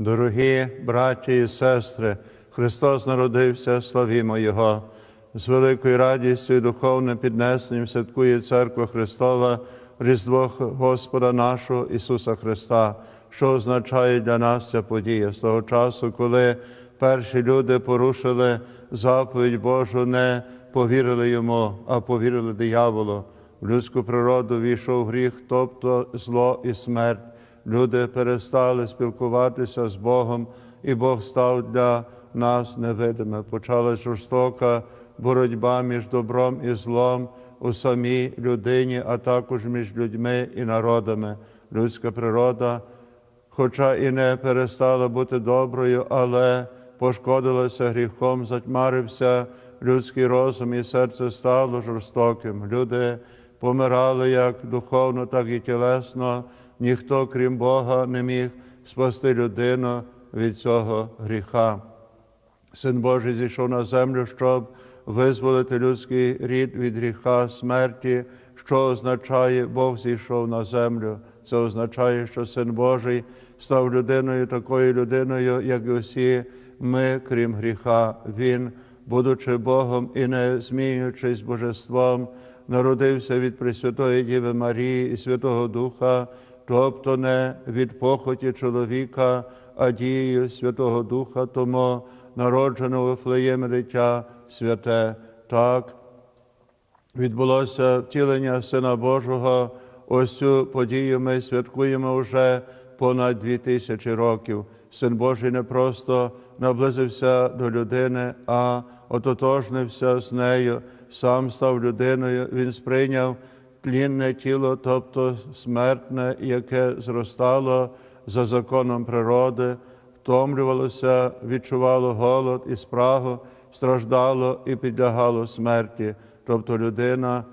Дорогі браті і сестри, Христос народився, славімо Його. З великою радістю і духовним піднесенням святкує Церква Христова Різдво Господа нашого Ісуса Христа, що означає для нас ця подія з того часу, коли перші люди порушили заповідь Божу, не повірили йому, а повірили дияволу. В людську природу війшов гріх, тобто зло і смерть. Люди перестали спілкуватися з Богом, і Бог став для нас невидимим. Почалась жорстока боротьба між добром і злом у самій людині, а також між людьми і народами. Людська природа, хоча і не перестала бути доброю, але пошкодилася гріхом, затьмарився людський розум, і серце стало жорстоким. Люди помирали як духовно, так і тілесно. Ніхто, крім Бога, не міг спасти людину від цього гріха. Син Божий зійшов на землю, щоб визволити людський рід від гріха смерті, що означає, Бог зійшов на землю. Це означає, що Син Божий став людиною, такою людиною, як і усі ми, крім гріха. Він, будучи Богом і не змінюючись божеством, народився від Пресвятої Діви Марії і Святого Духа, тобто не від похоті чоловіка, а дією Святого Духа, тому народжено у Вифлеємі дитя святе. Так відбулося втілення Сина Божого. Ось цю подію ми святкуємо вже понад дві тисячі років. Син Божий не просто наблизився до людини, а ототожнився з нею, сам став людиною, він сприйняв тлінне тіло, тобто смертне, яке зростало за законом природи, втомлювалося, відчувало голод і спрагу, страждало і підлягало смерті. Тобто людина,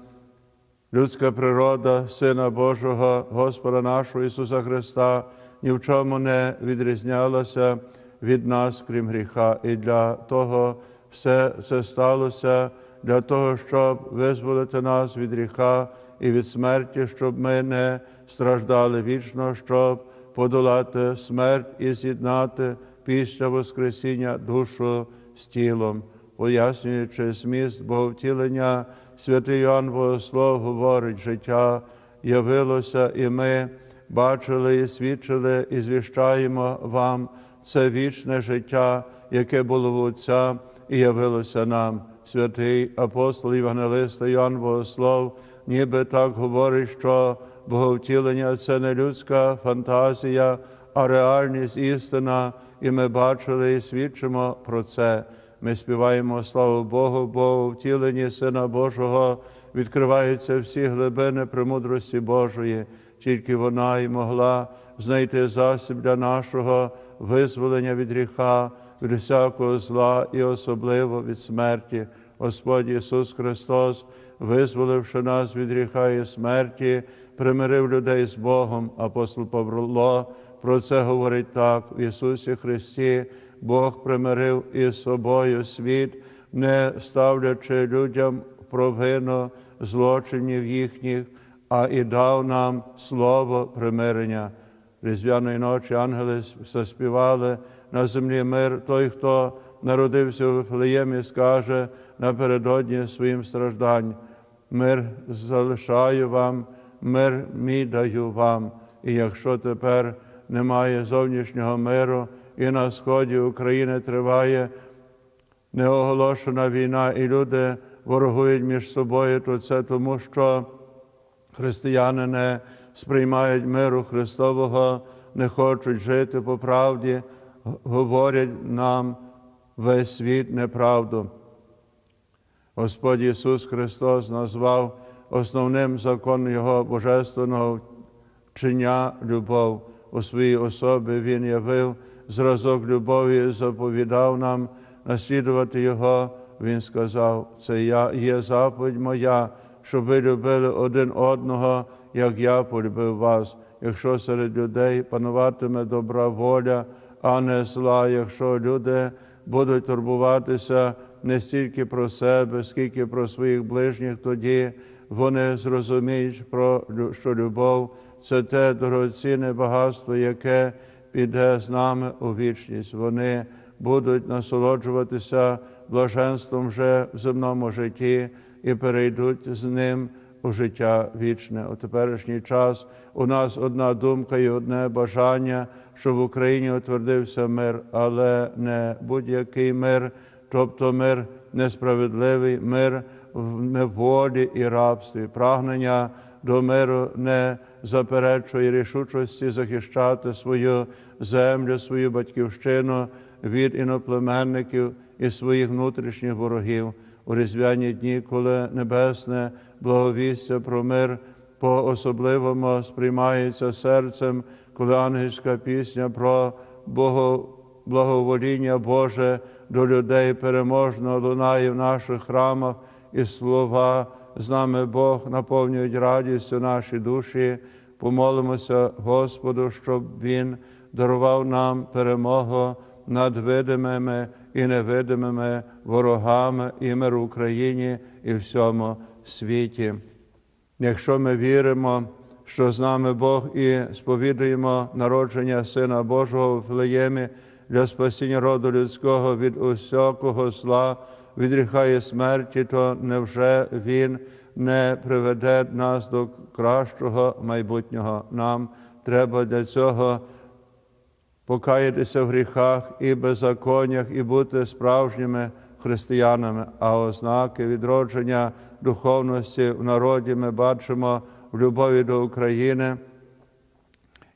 людська природа, Сина Божого, Господа нашого Ісуса Христа, ні в чому не відрізнялася від нас, крім гріха. І для того все це сталося, для того, щоб визволити нас від гріха і від смерті, щоб ми не страждали вічно, щоб подолати смерть і з'єднати після Воскресіння душу з тілом. Пояснюючи зміст Боговтілення, святий Йоанн Богослов говорить, життя явилося, і ми бачили і свідчили, і звіщаємо вам це вічне життя, яке було в Отця і явилося нам. Святий апостол Євангелист Йоанн Богослов, ніби так говорить, що Боговтілення це не людська фантазія, а реальність істина, і ми бачили і свідчимо про це. Ми співаємо славу Богу, бо в втіленні Сина Божого відкриваються всі глибини премудрості Божої, тільки вона й могла знайти засіб для нашого визволення від гріха, від всякого зла і особливо від смерті. Господь Ісус Христос, визволивши нас від гріха і смерті, примирив людей з Богом. Апостол Павло про це говорить так: в Ісусі Христі Бог примирив із собою світ, не ставлячи людям провину злочинів їхніх, а і дав нам слово примирення. Різдвяної ночі ангели заспівали на землі мир. Той, хто народився у Вифлеємі, скаже напередодні своїм страждань. Мир залишаю вам, мир мій даю вам. І якщо тепер немає зовнішнього миру, і на сході України триває неоголошена війна, і люди ворогують між собою, то це тому, що християни не сприймають миру Христового, не хочуть жити по правді, говорять нам весь світ неправду. Господь Ісус Христос назвав основним законом Його божественного вчення любов. У своїй особі Він явив зразок любові, заповідав нам наслідувати Його. Він сказав, це я є заповідь моя, щоб ви любили один одного, як я полюбив вас. Якщо серед людей пануватиме добра воля, а не зла, якщо люди будуть турбуватися не стільки про себе, скільки про своїх ближніх, тоді вони зрозуміють, про, що любов це те дорогоцінне багатство, яке піде з нами у вічність. Вони будуть насолоджуватися блаженством вже в земному житті і перейдуть з ним у життя вічне. У теперішній час у нас одна думка і одне бажання, щоб в Україні утвердився мир, але не будь-який мир, тобто мир несправедливий, мир в неволі і рабстві, прагнення до миру не заперечує рішучості захищати свою землю, свою батьківщину від іноплеменників і своїх внутрішніх ворогів у різдвяні дні, коли небесне благовістя про мир по-особливому сприймається серцем, коли ангельська пісня про благовоління Боже до людей переможно лунає в наших храмах, і слова з нами Бог наповнюють радістю наші душі. Помолимося Господу, щоб Він дарував нам перемогу над видимими і невидимими ворогами і мир в Україні і всьому світі. Якщо ми віримо, що з нами Бог і сповідуємо народження Сина Божого в Флеємі для спасіння роду людського від усякого зла, від гріха і смерті, то невже Він не приведе нас до кращого майбутнього? Нам треба для цього покаятися в гріхах і беззаконнях, і бути справжніми християнами. А ознаки відродження духовності в народі ми бачимо в любові до України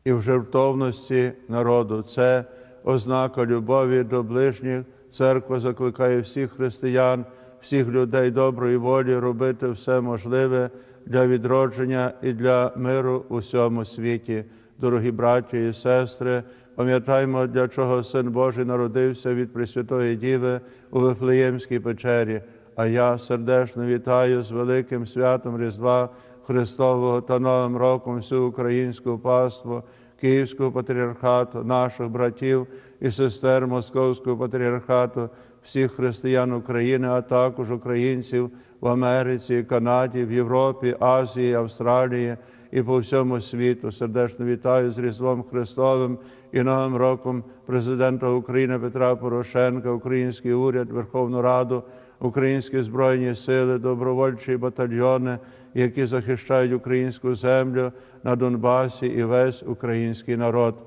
і в жертовності народу. Це ознака любові до ближніх. Церква закликає всіх християн, всіх людей доброї волі робити все можливе для відродження і для миру у всьому світі. Дорогі браті і сестри, пам'ятаймо, для чого Син Божий народився від Пресвятої Діви у Вифлеємській печері. А я сердечно вітаю з великим святом Різдва Христового та Новим роком всю українську паству, Київського патріархату, наших братів і сестер Московського патріархату, всіх християн України, а також українців в Америці, Канаді, в Європі, Азії, Австралії і по всьому світу. Сердечно вітаю з Різдвом Христовим і Новим роком президента України Петра Порошенка, український уряд, Верховну Раду, українські збройні сили, добровольчі батальйони, які захищають українську землю на Донбасі і весь український народ.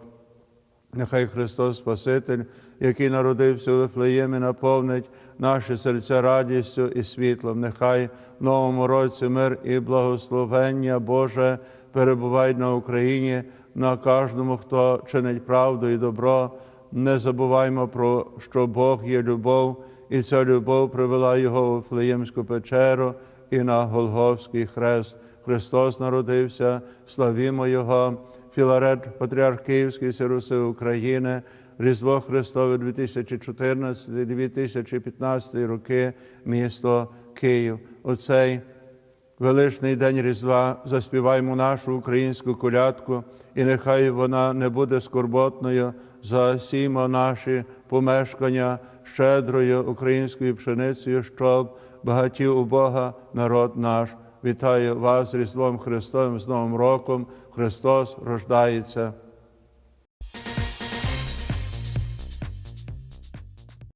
Нехай Христос Спаситель, який народився у Вифлеємі, наповнить наші серця радістю і світлом. Нехай в новому році мир і благословення Боже перебувають на Україні, на кожному, хто чинить правду і добро. Не забуваймо про що Бог є любов, і ця любов привела його у Вифлеємську печеру і на Голговський хрест. Христос народився, славімо Його. Філарет, Патріарх Київський Сируси України, Різдво Христове 2014-2015 роки, місто Київ. У цей величний день Різдва заспіваємо нашу українську колядку, і нехай вона не буде скорботною, засімо наші помешкання щедрою українською пшеницею, щоб багатів у Бога народ наш. Вітаю вас Різдвом Христовим, з Новим роком. Христос рождається.